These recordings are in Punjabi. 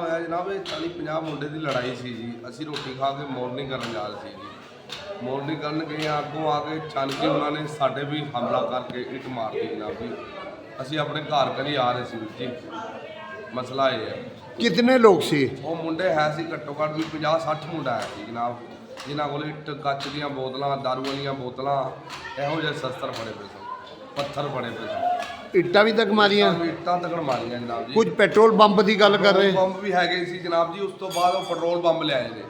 ਜਨਾਬ ਇਹ 40 50 ਮੁੰਡੇ ਦੀ ਲੜਾਈ ਸੀ ਜੀ। ਅਸੀਂ ਰੋਟੀ ਖਾ ਕੇ ਮਾਰਨਿੰਗ ਕਰਨ ਜਾ ਰਹੇ ਸੀ ਜੀ। ਮਾਰਨਿੰਗ ਕਰਨ ਗਏ ਆ ਅੱਗੋਂ ਆ ਕੇ ਅਚਾਨਕ ਹੀ ਉਹਨਾਂ ਨੇ ਸਾਡੇ ਵੀ ਹਮਲਾ ਕਰਕੇ ਇੱਟ ਮਾਰਤੀ ਜਨਾਬ ਜੀ। ਅਸੀਂ ਆਪਣੇ ਘਰ ਕਰੀ ਆ ਰਹੇ ਸੀ ਵੀਰ ਜੀ। ਮਸਲਾ ਇਹ ਹੈ। ਕਿਤਨੇ ਲੋਕ ਸੀ? ਉਹ ਮੁੰਡੇ ਹੈ ਸੀ ਘੱਟੋ ਘੱਟ ਵੀ 50 60 ਮੁੰਡਾ ਹੈ ਸੀ ਜਨਾਬ। ਜਿਨ੍ਹਾਂ ਕੋਲ ਇੱਟ ਕੱਚ ਦੀਆਂ ਬੋਤਲਾਂ ਦਾਰੂ ਵਾਲੀਆਂ ਬੋਤਲਾਂ ਇਹੋ ਜਿਹੇ ਸ਼ਸਤਰ ਫੜੇ ਪਏ ਸਨ ਪੱਥਰ ਫੜੇ ਪਏ ਸਨ। ਇੱਟਾਂ ਵੀ ਤੱਕ ਮਾਰੀਆਂ। ਇੱਟਾਂ ਤੱਕ ਮਾਰੀਆਂ ਜਨਾਬ ਜੀ। ਕੁਝ ਪੈਟਰੋਲ ਪੰਪ ਦੀ ਗੱਲ ਕਰ ਰਹੇ। ਪੰਪ ਵੀ ਹੈਗੇ ਸੀ ਜਨਾਬ ਜੀ ਉਸ ਤੋਂ ਬਾਅਦ ਉਹ ਪੈਟਰੋਲ ਪੰਪ ਲਿਆਏ ਨੇ।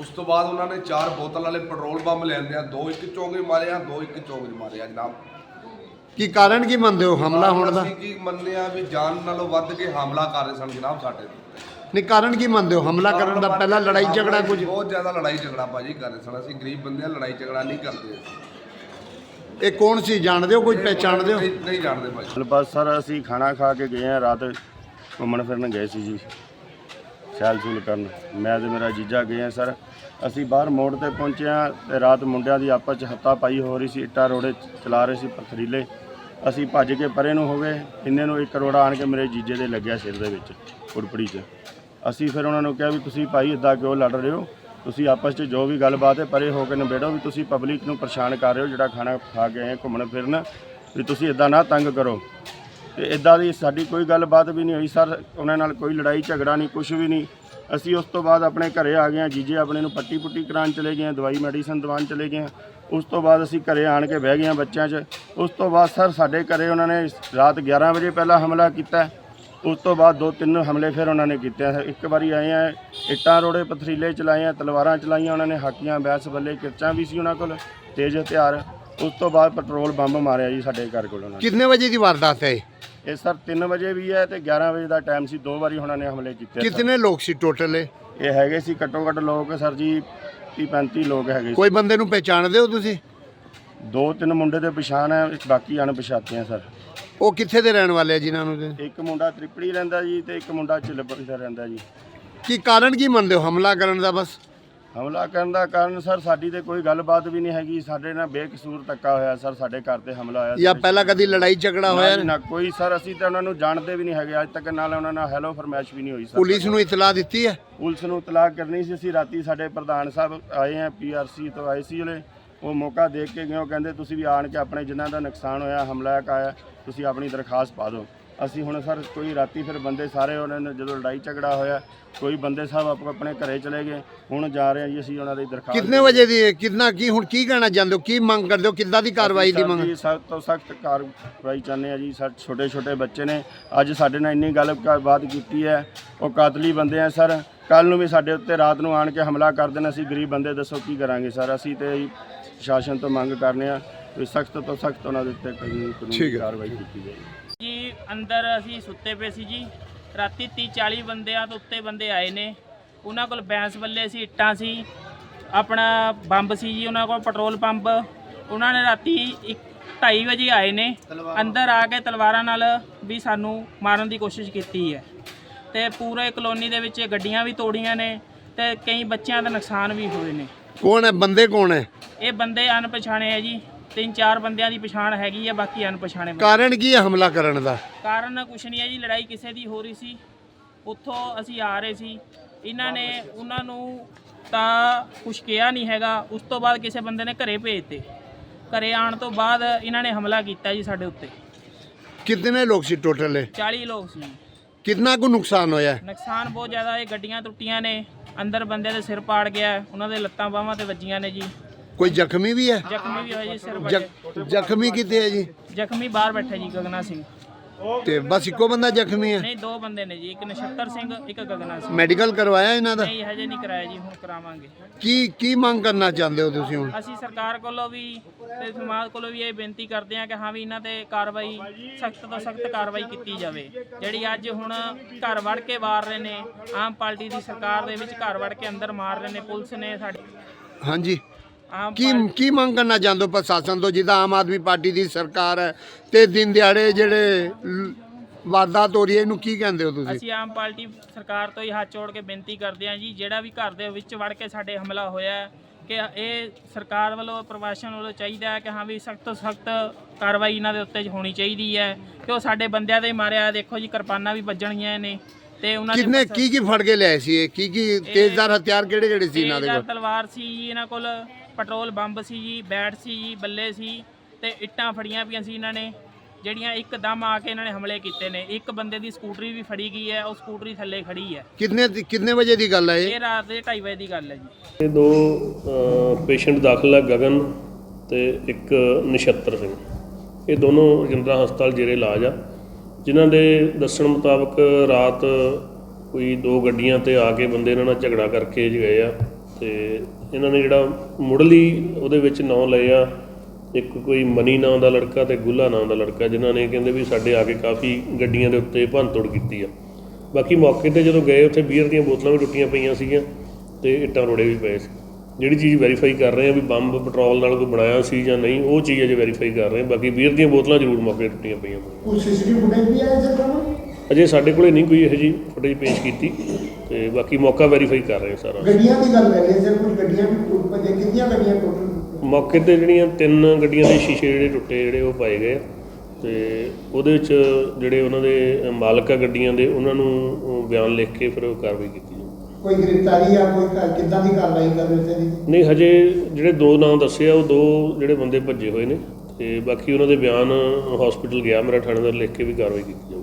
ਉਸ ਤੋਂ ਬਾਅਦ ਉਹਨਾਂ ਨੇ ਚਾਰ ਬੋਤਲ ਵਾਲੇ ਪੈਟਰੋਲ ਪੰਪ ਲਿਆਂਦੇ ਆ ਦੋ ਇੱਕ ਚੌਂਕੇ ਮਾਰੇ ਆ ਦੋ ਇੱਕ ਚੌਂਕੇ ਮਾਰੇ ਆ ਜਨਾਬ। ਕੀ ਕਾਰਨ ਕੀ ਮੰਨਦੇ ਹੋ ਹਮਲਾ ਹੋਣ ਦਾ? ਅਸੀਂ ਕੀ ਮੰਨਿਆ ਵੀ ਜਾਨ ਨਾਲੋਂ ਵੱਧ ਕੇ ਹਮਲਾ ਕਰ ਰਹੇ ਸਨ ਜਨਾਬ ਸਾਡੇ ਤੇ। ਨਹੀਂ ਕਾਰਨ ਕੀ ਮੰਨਦੇ ਹੋ? ਹਮਲਾ ਕਰਨ ਦਾ ਪਹਿਲਾਂ ਲੜਾਈ ਝਗੜਾ ਕੁਝ? ਬਹੁਤ ਜ਼ਿਆਦਾ ਲੜਾਈ ਝਗੜਾ ਭਾਜੀ ਕਰ ਰਹੇ ਸਨ ਅਸੀਂ ਗਰੀਬ ਬੰਦੇ ਆ ਲੜਾਈ ਝਗੜਾ ਨਹੀਂ ਕਰਦੇ ਇਹ ਕੌਣ ਸੀ? ਜਾਣਦੇ ਹੋ ਕੁਝ ਪਹਿਚਾਣਦੇ ਹੋ? ਨਹੀਂ ਨਹੀਂ ਜਾਣਦੇ ਚਲ ਬਸ ਸਰ ਅਸੀਂ ਖਾਣਾ ਖਾ ਕੇ ਗਏ ਆ ਰਾਤ ਘੁੰਮਣ ਫਿਰਨ ਗਏ ਸੀ ਜੀ। ਸੈਲ ਸੂਲ ਕਰਨ। ਮੈਂ ਤੇ ਮੇਰਾ ਜੀਜਾ ਗਏ ਆ ਸਰ। ਅਸੀਂ ਬਾਹਰ ਮੋੜ ਤੇ ਪਹੁੰਚੇ ਆ ਤੇ ਰਾਤ ਮੁੰਡਿਆਂ ਦੀ ਆਪਸ ਚ ਹੱਤਾ ਪਾਈ ਹੋ ਰਹੀ ਸੀ ਇੱਟਾਂ ਰੋੜੇ ਚਲਾ ਰਹੇ ਸੀ ਪਥਰੀਲੇ। ਅਸੀਂ ਭੱਜ ਕੇ ਪਰੇ ਨੂੰ ਹੋ ਗਏ। ਇੰਨੇ ਨੂੰ ਇੱਕ ਰੋੜਾ ਆਣ ਕੇ ਮੇਰੇ ਜੀਜੇ ਦੇ ਲੱਗਿਆ ਸਿਰ ਦੇ ਵਿੱਚ ਕੁੜਪੜੀ 'ਚ। ਅਸੀਂ ਫਿਰ ਉਹਨਾਂ ਨੂੰ ਕਿਹਾ ਵੀ ਤੁਸੀਂ ਭਾਈ ਇਦਾਂ ਕਿਉਂ ਲੜ ਰਹੇ ਹੋ? ਤੁਸੀਂ ਆਪਸ 'ਚ ਜੋ ਵੀ ਗੱਲਬਾਤ ਹੈ ਪਰੇ ਹੋ ਕੇ ਨਿਬੇੜੋ ਵੀ ਤੁਸੀਂ ਪਬਲਿਕ ਨੂੰ ਪਰੇਸ਼ਾਨ ਕਰ ਰਹੇ ਹੋ, ਜਿਹੜਾ ਖਾਣਾ ਖਾ ਕੇ ਆਏ, ਘੁੰਮਣ ਫਿਰਨ, ਵੀ ਤੁਸੀਂ ਇਦਾਂ ਨਾ ਤੰਗ ਕਰੋ। ਤੇ ਇਦਾਂ ਦੀ ਸਾਡੀ ਕੋਈ ਗੱਲਬਾਤ ਵੀ ਨਹੀਂ ਹੋਈ, ਸਰ, ਉਹਨਾਂ ਨਾਲ ਕੋਈ ਲੜਾਈ, ਝਗੜਾ ਨਹੀਂ ਕੁਝ ਵੀ ਨਹੀਂ। ਅਸੀਂ ਉਸ ਤੋਂ ਬਾਅਦ ਆਪਣੇ ਘਰੇ ਆ ਗਏ ਹਾਂ, ਜੀਜੇ ਆਪਣੇ ਨੂੰ ਪੱਟੀ ਪੁੱਟੀ ਕਰਾਉਣ ਚਲੇ ਗਏ ਹਾਂ, ਦਵਾਈ ਮੈਡੀਸਨ ਦਵਾਉਣ ਚਲੇ ਗਏ ਹਾਂ। ਉਸ ਤੋਂ ਬਾਅਦ ਅਸੀਂ ਘਰੇ ਆਣ ਕੇ ਬਹਿ ਗਏ ਹਾਂ ਬੱਚਿਆਂ 'ਚ। ਉਸ ਤੋਂ ਬਾਅਦ, ਸਰ, ਸਾਡੇ ਘਰੇ ਉਹਨਾਂ ਨੇ ਰਾਤ 11 ਵਜੇ ਪਹਿਲਾਂ ਹਮਲਾ ਕੀਤਾ। ਉਸ ਤੋਂ ਬਾਅਦ ਦੋ ਤਿੰਨ ਹਮਲੇ ਫਿਰ ਉਹਨਾਂ ਨੇ ਕੀਤੇ ਆ। ਇੱਕ ਵਾਰੀ ਆਏ ਆ ਇੱਟਾਂ ਰੋੜੇ ਪਥਰੀਲੇ ਚਲਾਏ ਆ ਤਲਵਾਰਾਂ ਚਲਾਈਆਂ ਉਹਨਾਂ ਨੇ ਹਾਕੀਆਂ ਬੈਸ ਬੱਲੇ ਕਿਰਚਾਂ ਵੀ ਸੀ ਉਹਨਾਂ ਕੋਲ ਤੇਜ਼ ਹਥਿਆਰ ਉਸ ਤੋਂ ਬਾਅਦ ਪੈਟਰੋਲ ਬੰਬ ਮਾਰਿਆ ਜੀ ਸਾਡੇ ਘਰ ਕੋਲ ਉਹਨਾਂ ਨੇ ਕਿੰਨੇ ਵਜੇ ਦੀ ਵਾਰਦਾਤ ਹੈ ਇਹ? ਇਹ ਸਰ 3 ਵਜੇ ਵੀ ਹੈ ਤੇ 11 ਵਜੇ ਦਾ ਟਾਈਮ ਸੀ ਦੋ ਵਾਰੀ ਉਹਨਾਂ ਨੇ ਹਮਲੇ ਕੀਤੇ ਆ ਸਰ। ਕਿਤਨੇ ਲੋਕ ਸੀ ਟੋਟਲ ਇਹ ਇਹ ਹੈਗੇ ਸੀ ਘੱਟੋ ਘੱਟ ਲੋਕ ਸਰ ਜੀ 30 35 ਲੋਕ ਹੈਗੇ ਸੀ ਕੋਈ ਬੰਦੇ ਨੂੰ ਪਹਿਚਾਣਦੇ ਹੋ ਤੁਸੀਂ ਦੋ ਤਿੰਨ ਮੁੰਡੇ ਦੇ ਪਛਾਣ ਹੈ ਬਾਕੀ ਅਣਪਛਾਤੇ ਆ ਸਰ ਉਹ ਕਿੱਥੇ ਦੇ ਰਹਿਣ ਵਾਲੇ ਆ ਜਿਨ੍ਹਾਂ ਨੂੰ ਤੇ- ਇੱਕ ਮੁੰਡਾ ਤ੍ਰਿਪੜੀ ਰਹਿੰਦਾ ਜੀ ਤੇ ਇੱਕ ਮੁੰਡਾ ਚਿਲਬੜੀ ਦਾ ਰਹਿੰਦਾ ਜੀ। ਕੀ ਕਾਰਨ ਕੀ ਮੰਨਦੇ ਹੋ ਹਮਲਾ ਕਰਨ ਦਾ ਬਸ? ਹਮਲਾ ਕਰਨ ਦਾ ਕਾਰਨ ਸਰ ਸਾਡੀ ਤੇ ਕੋਈ ਗੱਲਬਾਤ ਵੀ ਨਹੀਂ ਹੈਗੀ। ਸਾਡੇ ਨਾਲ ਬੇਕਸੂਰ ਧੱਕਾ ਹੋਇਆ ਸਰ ਸਾਡੇ ਘਰ ਤੇ ਹਮਲਾ ਹੋਇਆ ਜਾਂ ਪਹਿਲਾਂ ਕਦੀ ਲੜਾਈ ਝਗੜਾ ਨਾ ਹੋਇਆ? ਜੀ, ਨਾ ਕੋਈ ਸਰ ਅਸੀਂ ਤਾਂ ਉਹਨਾਂ ਨੂੰ ਜਾਣਦੇ ਵੀ ਨਹੀਂ ਹੈਗੇ। ਅੱਜ ਤੱਕ ਨਾਲ ਉਹਨਾਂ ਨਾਲ ਹੈਲੋ ਫਰਮੈਸ਼ ਵੀ ਨਹੀਂ ਹੋਈ ਸਰ। ਪੁਲਿਸ ਨੂੰ ਇਤਲਾਹ ਦਿੱਤੀ ਹੈ? ਪੁਲਿਸ ਨੂੰ ਤਲਾਕ ਕਰਨੀ ਸੀ। ਅਸੀਂ ਰਾਤੀ ਸਾਡੇ ਪ੍ਰਧਾਨ ਸਾਹਿਬ ਆਏ ਆ ਪੀਆਰਸੀ ਤੋਂ ਆਏ ਸੀ ਵਾਲੇ ਉਹ ਮੌਕਾ ਦੇਖ ਕੇ ਗਏ ਉਹ ਕਹਿੰਦੇ ਤੁਸੀਂ ਵੀ ਆਣ ਕੇ ਆਪਣੇ ਜਿਨ੍ਹਾਂ ਦਾ ਨੁਕਸਾਨ ਹੋਇਆ ਹਮਲਾ ਆਇਆ ਤੁਸੀਂ ਆਪਣੀ ਦਰਖਾਸਤ ਪਾ ਦਿਓ। ਅਸੀਂ ਹੁਣ ਸਰ ਕੋਈ ਰਾਤੀ ਫਿਰ ਬੰਦੇ ਸਾਰੇ ਉਹਨਾਂ ਨੇ ਜਦੋਂ ਲੜਾਈ ਝਗੜਾ ਹੋਇਆ ਕੋਈ ਬੰਦੇ ਸਾਹਿਬ ਆਪੋ ਆਪਣੇ ਘਰੇ ਚਲੇ ਗਏ ਹੁਣ ਜਾ ਰਹੇ ਆ ਜੀ ਅਸੀਂ ਉਹਨਾਂ ਦੀ ਦਰਖਾਸਤ ਕਿੰਨੇ ਵਜੇ ਦੀ ਹੈ? ਕਿੰਨਾ ਕੀ ਹੁਣ ਕੀ ਕਹਿਣਾ ਚਾਹੁੰਦੇ ਹੋ? ਕੀ ਮੰਗ ਕਰਦੇ ਹੋ? ਕਿੱਦਾਂ ਦੀ ਕਾਰਵਾਈ ਦੀ ਮੰਗ? ਸਖਤ ਤੋਂ ਸਖਤ ਕਾਰਵਾਈ ਚਾਹੁੰਦੇ ਆ ਜੀ ਸਰ ਛੋਟੇ ਛੋਟੇ ਬੱਚੇ ਨੇ। ਅੱਜ ਸਾਡੇ ਨਾਲ ਇੰਨੀ ਗੱਲਬਾਤ ਕੀਤੀ ਹੈ ਉਹ ਕਾਤਲੀ ਬੰਦੇ ਆ ਸਰ। ਕੱਲ ਨੂੰ ਵੀ ਸਾਡੇ ਉੱਤੇ ਰਾਤ ਨੂੰ ਆਣ ਕੇ ਹਮਲਾ ਕਰ ਦੇਣ ਅਸੀਂ ਗਰੀਬ ਬੰਦੇ ਦੱਸੋ ਕੀ ਕਰਾਂਗੇ ਸਰ? ਅਸੀਂ ਤੇ ਪ੍ਰਸ਼ਾਸਨ ਤੋਂ ਮੰਗ ਕਰਨੇ ਆ ਵੀ ਸਖਤ ਤੋਂ ਸਖਤ ਉਹਨਾਂ ਦੇ ਉੱਤੇ ਕਾਨੂੰਨੀ। ਕਾਰਵਾਈ ਕੀਤੀ ਜਾਏ ਜੀ ਅੰਦਰ ਅਸੀਂ ਸੁੱਤੇ ਪਏ ਸੀ ਜੀ। ਰਾਤੀ 30 40 ਬੰਦਿਆਂ ਤੋਂ ਉੱਤੇ ਬੰਦੇ ਆਏ ਨੇ। ਉਹਨਾਂ ਕੋਲ ਬੈਂਸ ਬੱਲੇ ਸੀ ਇੱਟਾਂ ਸੀ। ਆਪਣਾ ਬੰਬ ਸੀ ਜੀ ਉਹਨਾਂ ਕੋਲ ਪੈਟਰੋਲ ਪੰਪ। ਉਹਨਾਂ ਨੇ ਰਾਤੀ 2:30 ਵਜੇ ਆਏ ਨੇ। ਅੰਦਰ ਆ ਕੇ ਤਲਵਾਰਾਂ ਨਾਲ ਵੀ ਸਾਨੂੰ ਮਾਰਨ ਦੀ ਕੋਸ਼ਿਸ਼ ਕੀਤੀ ਹੈ। ਤੇ ਪੂਰੇ ਕਲੋਨੀ ਦੇ ਵਿੱਚ ਗੱਡੀਆਂ ਵੀ ਤੋੜੀਆਂ ਨੇ ਤੇ ਕਈ ਬੱਚਿਆਂ ਦਾ ਨੁਕਸਾਨ ਵੀ ਹੋਏ ਨੇ। ਕੌਣ ਹੈ? ਬੰਦੇ ਕੌਣ ਹੈ? ਇਹ ਬੰਦੇ ਅਣਪਛਾਣੇ ਹੈ ਜੀ। ਤਿੰਨ ਚਾਰ ਬੰਦਿਆਂ ਦੀ ਪਛਾਣ ਹੈਗੀ ਹੈ ਬਾਕੀ ਅਣਪਛਾਣੇ ਬੰਦੇ। ਕਾਰਨ ਕੀ ਹੈ ਹਮਲਾ ਕਰਨ ਦਾ? ਕਾਰਨ ਕੁਛ ਨਹੀਂ ਹੈ ਜੀ ਲੜਾਈ ਕਿਸੇ ਦੀ ਹੋ ਰਹੀ ਸੀ। ਉੱਥੋਂ ਅਸੀਂ ਆ ਰਹੇ ਸੀ। ਇਹਨਾਂ ਨੇ ਉਹਨਾਂ ਨੂੰ ਤਾਂ ਕੁਛ ਕਿਹਾ ਨਹੀਂ ਹੈਗਾ। ਉਸ ਤੋਂ ਬਾਅਦ ਕਿਸੇ ਬੰਦੇ ਨੇ ਘਰੇ ਭੇਜਤੇ। ਘਰੇ ਆਉਣ ਤੋਂ ਬਾਅਦ ਇਹਨਾਂ ਨੇ ਹਮਲਾ ਕੀਤਾ ਜੀ ਸਾਡੇ ਉੱਤੇ। ਕਿਤਨੇ ਲੋਕ ਸੀ ਟੋਟਲ ਇਹ? 40 ਲੋਕ ਸੀ। ਕਿੰਨਾ ਕੁ ਨੁਕਸਾਨ ਹੋਇਆ? ਹੈ? ਨੁਕਸਾਨ ਬਹੁਤ ਜ਼ਿਆਦਾ ਇਹ ਗੱਡੀਆਂ ਟੁੱਟੀਆਂ ਨੇ ਅੰਦਰ ਬੰਦੇ ਦੇ ਸਿਰ ਪਾੜ ਗਿਆ ਹੈ, ਉਹਨਾਂ ਦੇ ਲੱਤਾਂ ਬਾਹਾਂ ਤੇ ਵੱਜੀਆਂ ਨੇ ਜੀ। ਕੋਈ ਜ਼ਖਮੀ ਵੀ ਹੈ? ਜ਼ਖਮੀ ਵੀ ਹੋਏ ਜੀ ਸਿਰ ਵੱਜੇ। ਜ਼ਖ- ਜ਼ਖਮੀ ਕਿੱਥੇ ਹੈ ਜੀ? ਜ਼ਖਮੀ ਬਾਹਰ ਬੈਠੇ ਜੀ ਗਗਨਾ ਸਿੰਘ। ਤੇ ਬਸ ਇੱਕੋ ਬੰਦਾ ਜ਼ਖਮੀ ਹੈ? ਨਹੀਂ ਦੋ ਬੰਦੇ ਨੇ ਜੀ ਇੱਕ ਨਛੱਤਰ ਸਿੰਘ ਇੱਕ ਗਗਨਾ ਸਿੰਘ। ਮੈਡੀਕਲ ਕਰਵਾਇਆ ਇਹਨਾਂ ਦਾ? ਨਹੀਂ ਹਜੇ ਨਹੀਂ ਕਰਾਇਆ ਜੀ ਹੁਣ ਕਰਾਵਾਂਗੇ। ਕੀ ਕੀ ਮੰਗ ਕਰਨਾ ਚਾਹੁੰਦੇ ਹੋ ਤੁਸੀਂ ਹੁਣ? ਅਸੀਂ ਸਰਕਾਰ ਕੋਲੋਂ ਵੀ ਤੇ ਸਮਾਜ ਕੋਲੋਂ ਵੀ ਇਹ ਬੇਨਤੀ ਕਰਦੇ ਹਾਂ ਕਿ ਹਾਂ ਵੀ ਇਹਨਾਂ ਤੇ ਕਾਰਵਾਈ ਸਖਤ ਤੋਂ ਸਖਤ ਕਾਰਵਾਈ ਕੀਤੀ ਜਾਵੇ। ਜਿਹੜੀ ਅੱਜ ਹੁਣ ਘਰ ਵੜ ਕੇ ਮਾਰ ਰਹੇ ਨੇ ਆਮ ਪਾਰਟੀ ਦੀ ਸਰਕਾਰ ਦੇ ਵਿੱਚ ਘਰ ਵੜ ਕੇ ਅੰਦਰ ਮਾਰ ਰਹੇ ਨੇ ਪੁਲਿਸ ਨੇ ਸਾਡੀ ਹਾਂਜੀ। ਕੀ ਕੀ ਮੰਗ ਕਰਨਾ ਚਾਹੁੰਦੇ ਹੋ ਪ੍ਰਸ਼ਾਸਨ ਤੋਂ? ਜਿੱਦਾਂ ਆਮ ਆਦਮੀ ਪਾਰਟੀ ਦੀ ਸਰਕਾਰ ਹੈ ਤੇ ਦਿਨ ਦਿਹਾੜੇ ਜਿਹੜੇ ਵਾਰਦਾਤ ਹੋ ਰਹੀ ਹੈ ਇਹਨੂੰ ਕੀ ਕਹਿੰਦੇ ਹੋ ਤੁਸੀਂ? ਅਸੀਂ ਆਮ ਪਾਰਟੀ ਸਰਕਾਰ ਤੋਂ ਹੀ ਹੱਥ ਜੋੜ ਕੇ ਬੇਨਤੀ ਕਰਦੇ ਹਾਂ ਜੀ ਜਿਹੜਾ ਵੀ ਘਰ ਦੇ ਵਿੱਚ ਵੜ ਕੇ ਸਾਡੇ ਹਮਲਾ ਹੋਇਆ ਹੈ ਕਿ ਇਹ ਸਰਕਾਰ ਵੱਲੋਂ ਪ੍ਰਸ਼ਾਸਨ ਵੱਲੋਂ ਚਾਹੀਦਾ ਹੈ ਕਿ ਹਾਂ ਵੀ ਸਖਤ ਤੋਂ ਸਖਤ ਕਾਰਵਾਈ ਇਹਨਾਂ ਦੇ ਉੱਤੇ ਹੋਣੀ ਚਾਹੀਦੀ ਹੈ ਕਿ ਉਹ ਸਾਡੇ ਬੰਦਿਆਂ ਦੇ ਮਾਰਿਆ ਦੇਖੋ ਜੀ ਕਿਰਪਾਨਾਂ ਵੀ ਵੱਜਣਗੀਆਂ ਨੇ ਤੇ ਉਹਨਾਂ ਦੇ ਕਿੰਨੇ ਕੀ ਕੀ ਫੜ ਕੇ ਲਿਆਏ ਸੀ ਇਹ? ਕੀ ਕੀ ਤੇਜ਼ਦਾਰ ਹਥਿਆਰ ਕਿਹੜੇ ਕਿਹੜੇ ਸੀ ਇਹਨਾਂ ਦੇ ਕੋਲ? ਤਲਵਾਰ ਸੀ ਇਹਨਾਂ ਕੋਲ। ਪੈਟਰੋਲ ਬੰਬ ਸੀ ਜੀ ਬੈਟ ਸੀ ਜੀ ਬੱਲੇ ਸੀ ਤੇ ਇੱਟਾਂ ਫੜੀਆਂ ਪਈਆਂ ਸੀ ਇਹਨਾਂ ਨੇ ਜਿਹੜੀਆਂ ਇੱਕਦਮ ਆ ਕੇ ਇਹਨਾਂ ਨੇ ਹਮਲੇ ਕੀਤੇ ਨੇ। ਇੱਕ ਬੰਦੇ ਦੀ ਸਕੂਟਰੀ ਵੀ ਫੜੀ ਗਈ ਹੈ ਉਹ ਸਕੂਟਰੀ ਥੱਲੇ ਖੜੀ ਹੈ। ਕਿੰਨੇ ਕਿੰਨੇ ਵਜੇ ਦੀ ਗੱਲ ਹੈ ਇਹ? ਇਹ ਰਾਤ ਦੇ 2:30 ਵਜੇ ਦੀ ਗੱਲ ਹੈ ਜੀ। ਇਹ ਦੋ ਪੇਸ਼ੈਂਟ ਦਾਖਲ ਹੈ ਗਗਨ ਤੇ ਇੱਕ ਨਛੱਤਰ ਸਿੰਘ। ਇਹ ਦੋਨੋਂ ਰਜਿੰਦਰਾ ਹਸਪਤਾਲ ਜੇਰੇ ਇਲਾਜ ਆ। ਜਿਨ੍ਹਾਂ ਦੇ ਦੱਸਣ ਮੁਤਾਬਕ ਰਾਤ ਕੋਈ ਦੋ ਗੱਡੀਆਂ ਤੇ ਆ ਕੇ ਬੰਦੇ ਇਹਨਾਂ ਨਾਲ ਝਗੜਾ ਕਰਕੇ ਜ ਗਏ ਆ। ਤੇ ਇਹਨਾਂ ਨੇ ਜਿਹੜਾ ਮੁੱਢਲੀ ਉਹਦੇ ਵਿੱਚ ਨਾਂ ਲਏ ਆ। ਇੱਕ ਕੋਈ ਮਨੀ ਨਾਂ ਦਾ ਲੜਕਾ ਤੇ ਗੁੱਲਾ ਨਾਂ ਦਾ ਲੜਕਾ ਜਿਨ੍ਹਾਂ ਨੇ ਕਹਿੰਦੇ ਵੀ ਸਾਡੇ ਆ ਕੇ ਕਾਫੀ ਗੱਡੀਆਂ ਦੇ ਉੱਤੇ ਭੰਨਤੋੜ ਕੀਤੀ ਆ। ਬਾਕੀ ਮੌਕੇ ਤੇ ਜਦੋਂ ਗਏ ਉੱਥੇ ਬੀਅਰ ਦੀਆਂ ਬੋਤਲਾਂ ਵੀ ਟੁੱਟੀਆਂ ਪਈਆਂ ਸੀਗੀਆਂ ਤੇ ਇੱਟਾਂ ਰੋੜੇ ਵੀ ਪਏ ਸੀ। ਜਿਹੜੀ ਚੀਜ਼ ਵੈਰੀਫਾਈ ਕਰ ਰਹੇ ਆ ਵੀ ਬੰਬ ਪੈਟਰੋਲ ਨਾਲ ਕੋਈ ਬਣਾਇਆ ਸੀ ਜਾਂ ਨਹੀਂ ਉਹ ਚੀਜ਼ ਅਜੇ ਵੈਰੀਫਾਈ ਕਰ ਰਹੇ ਆ। ਬਾਕੀ ਬੀਅਰ ਦੀਆਂ ਬੋਤਲਾਂ ਜ਼ਰੂਰ ਮੌਕੇ ਤੇ ਟੁੱਟੀਆਂ ਪਈਆਂ। ਕੋਈ ਸੀਸੀਟੀਵੀ ਫੁਟੇਜ ਵੀ ਆਇਆ ਸਰ ਅਜੇ ਸਾਡੇ ਕੋਲੇ ਨਹੀਂ ਕੋਈ ਇਹੋ ਜਿਹੀ ਫੁਟੇਜ ਪੇਸ਼ ਕੀਤੀ। ਤੇ ਬਾਕੀ ਮੌਕਾ ਵੈਰੀਫਾਈ ਕਰ ਰਹੇ ਆ ਸਾਰਾ। ਗੱਡੀਆਂ ਦੀ ਗੱਲ ਕਰੀਏ ਸਰ ਕੁਝ ਗੱਡੀਆਂ ਵੀ ਟੁੱਟ ਪਈਆਂ। ਕਿੰਨੀਆਂ ਗੱਡੀਆਂ ਟੋਟਲ ਮੌਕੇ ਤੇ ਜਿਹੜੀਆਂ ਤਿੰਨ ਗੱਡੀਆਂ ਦੇ ਸ਼ੀਸ਼ੇ ਜਿਹੜੇ ਟੁੱਟੇ ਜਿਹੜੇ ਉਹ ਪਾਏ ਗਏ ਆ। ਤੇ ਉਹਦੇ ਵਿੱਚ ਜਿਹੜੇ ਉਹਨਾਂ ਦੇ ਮਾਲਕ ਆ ਗੱਡੀਆਂ ਦੇ ਉਹਨਾਂ ਨੂੰ ਬਿਆਨ ਲਿਖ ਕੇ ਫਿਰ ਕਾਰਵਾਈ ਕੀਤੀ ਜਾਊ। ਕੋਈ ਗ੍ਰਿਫਤਾਰੀ ਜਾਂ ਕੋਈ ਕ- ਕਿੱਦਾਂ ਦੀ ਕਾਰਵਾਈ ਕਰ ਰਹੇ ਸੀ ਨਹੀਂ ਹਜੇ ਜਿਹੜੇ ਦੋ ਨਾਂ ਦੱਸੇ ਆ ਉਹ ਦੋ ਜਿਹੜੇ ਬੰਦੇ ਭੱਜੇ ਹੋਏ ਨੇ। ਤੇ ਬਾਕੀ ਉਹਨਾਂ ਦੇ ਬਿਆਨ ਹਸਪੀਟਲ ਗਿਆ ਮੇਰਾ ਥਾਣੇਦਾਰ ਲਿਖ ਕੇ ਵੀ ਕਾਰਵਾਈ ਕੀਤੀ ਜਾਊ।